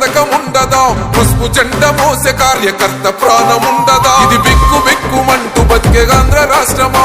పథకం ఉండదా పసుపు జెండ మోసే కార్యకర్త ప్రాణం ఉండదా ఇది బిక్కు బిక్కుమంటూ బతికే ఆంధ్ర రాష్ట్రమా?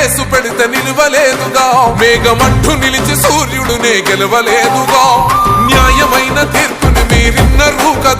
కేసు పెడితే నిలువలేదుగా. మేఘమంటూ నిలిచి సూర్యుడునే గెలవలేదుగా. న్యాయమైన తీర్పుని మీరిన్నరు కదా.